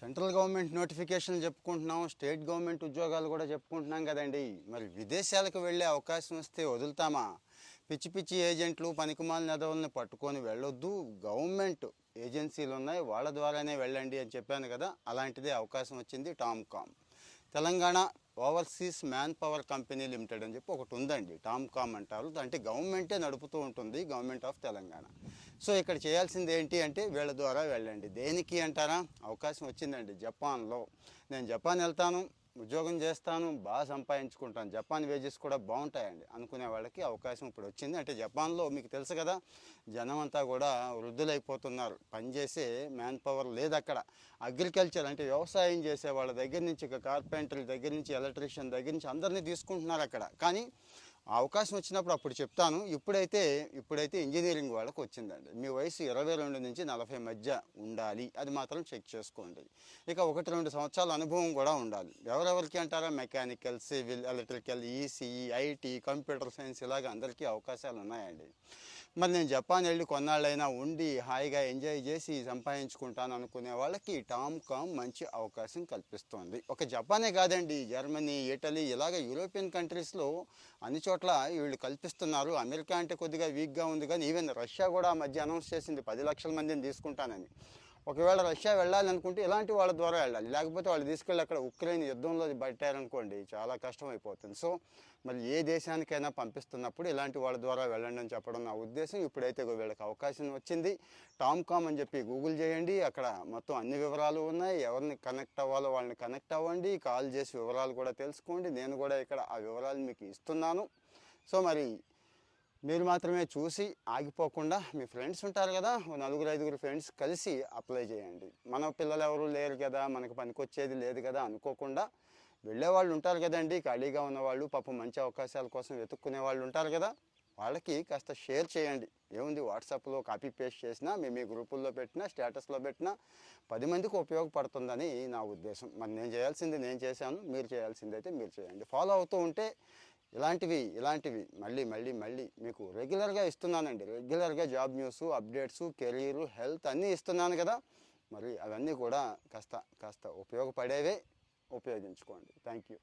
Central government notification చెప్పుకుంటున్నాం state government ఉద్యోగాలు కూడా చెప్పుకుంటున్నాం కదండి. మరి విదేశాలకు వెళ్ళే అవకాశం వస్తే వదులుతామా? పిచ్చి పిచ్చి ఏజెంట్లు పనికిమాల నెదవుల్ని పట్టుకొని వెళ్ళొద్దు. గవర్నమెంట్ ఏజెన్సీలు ఉన్నాయి వాళ్ళ ద్వారానే వెళ్ళండి అని చెప్పాను కదా అలాంటిదే అవకాశం వచ్చింది TOMCOM. Telangana overseas manpower company limited అని చెప్పి ఒకటి ఉందండి. టామ్కామ్ అంటారు. అంటే గవర్నమెంటే నడుపుతూ ఉంటుంది గవర్నమెంట్ ఆఫ్ తెలంగాణ. సో ఇక్కడ చేయాల్సింది ఏంటి అంటే వీళ్ళ ద్వారా వెళ్ళండి. దేనికి అంటారా? అవకాశం వచ్చిందండి జపాన్లో. నేను జపాన్ వెళ్తాను. ఉద్యోగం చేస్తాను బాగా సంపాదించుకుంటాను. జపాన్ వేజెస్ కూడా బాగుంటాయండి. అనుకునే వాళ్ళకి అవకాశం ఇప్పుడు వచ్చింది. అంటే జపాన్లో మీకు తెలుసు కదా జనం అంతా కూడా వృద్ధులైపోతున్నారు. పనిచేసే మ్యాన్ పవర్ లేదు అక్కడ. అగ్రికల్చర్ అంటే వ్యవసాయం చేసే వాళ్ళ దగ్గర నుంచి ఇక కార్పెంటర్ల దగ్గర నుంచి ఎలక్ట్రీషియన్ దగ్గర నుంచి అందరినీ తీసుకుంటున్నారు అక్కడ. కానీ అవకాశం వచ్చినప్పుడు అప్పుడు చెప్తాను. ఇప్పుడైతే ఇప్పుడైతే ఇంజనీరింగ్ వాళ్ళకి వచ్చిందండి. మీ వయసు ఇరవై రెండు నుంచి నలభై మధ్య ఉండాలి. అది మాత్రం చెక్ చేసుకోండి. ఇక ఒకటి రెండు సంవత్సరాల అనుభవం కూడా ఉండాలి. ఎవరెవరికి అంటారా? Mechanical civil electrical ECE IT computer science ఇలాగ అందరికీ అవకాశాలు ఉన్నాయండి. మరి నేను జపాన్ వెళ్ళి కొన్నాళ్ళైనా ఉండి హాయిగా ఎంజాయ్ చేసి సంపాదించుకుంటాను అనుకునే వాళ్ళకి టామ్ కామ్ మంచి అవకాశం కల్పిస్తోంది. ఒక జపానే కాదండి జర్మనీ ఇటలీ ఇలాగ యూరోపియన్ కంట్రీస్లో అన్ని చోట్ల వీళ్ళు కల్పిస్తున్నారు. అమెరికా అంటే కొద్దిగా వీక్గా ఉంది. కానీ ఈవెన్ రష్యా కూడా ఆ మధ్య అనౌన్స్ చేసింది పది లక్షల మందిని తీసుకుంటానని. ఒకవేళ రష్యా వెళ్ళాలి అనుకుంటే ఇలాంటి వాళ్ళ ద్వారా వెళ్ళాలి. లేకపోతే వాళ్ళు తీసుకెళ్ళి అక్కడ ఉక్రెయిన్ యుద్ధంలో పట్టారనుకోండి చాలా కష్టం అయిపోతుంది సో మరి ఏ దేశానికైనా పంపిస్తున్నప్పుడు ఇలాంటి వాళ్ళ ద్వారా వెళ్ళండి అని చెప్పడం నా ఉద్దేశం. ఇప్పుడైతే వీళ్ళకి అవకాశం వచ్చింది. టామ్ కామ్ అని చెప్పి గూగుల్ చేయండి. అక్కడ మొత్తం అన్ని వివరాలు ఉన్నాయి. ఎవరిని కనెక్ట్ అవ్వాలో వాళ్ళని కనెక్ట్ అవ్వండి. కాల్ చేసి వివరాలు కూడా తెలుసుకోండి. నేను కూడా ఇక్కడ ఆ వివరాలు మీకు ఇస్తున్నాను. సో మరి మీరు మాత్రమే చూసి ఆగిపోకుండా మీ ఫ్రెండ్స్ ఉంటారు కదా నలుగురు ఐదుగురు ఫ్రెండ్స్ కలిసి అప్లై చేయండి. మన పిల్లలు ఎవరు లేరు కదా మనకు పనికొచ్చేది లేదు కదా అనుకోకుండా వెళ్ళే వాళ్ళు ఉంటారు కదండి ఖాళీగా ఉన్నవాళ్ళు పాపం మంచి అవకాశాల కోసం వెతుక్కునే వాళ్ళు ఉంటారు కదా వాళ్ళకి కాస్త షేర్ చేయండి. ఏముంది వాట్సాప్లో కాపీ పేస్ట్ చేసినా మీ మీ గ్రూపుల్లో పెట్టినా స్టేటస్లో పెట్టినా పది మందికి ఉపయోగపడుతుందని నా ఉద్దేశం. మరి నేను చేయాల్సింది నేను చేశాను మీరు చేయాల్సింది అయితే మీరు చేయండి. ఫాలో అవుతూ ఉంటే ఇలాంటివి ఇలాంటివి. మళ్ళీ మళ్ళీ మళ్ళీ మీకు రెగ్యులర్గా ఇస్తున్నానండి. రెగ్యులర్గా job news updates career health అన్నీ ఇస్తున్నాను కదా. మరి అవన్నీ కూడా కాస్త కాస్త ఉపయోగపడేవే. ఉపయోగించుకోండి. Thank you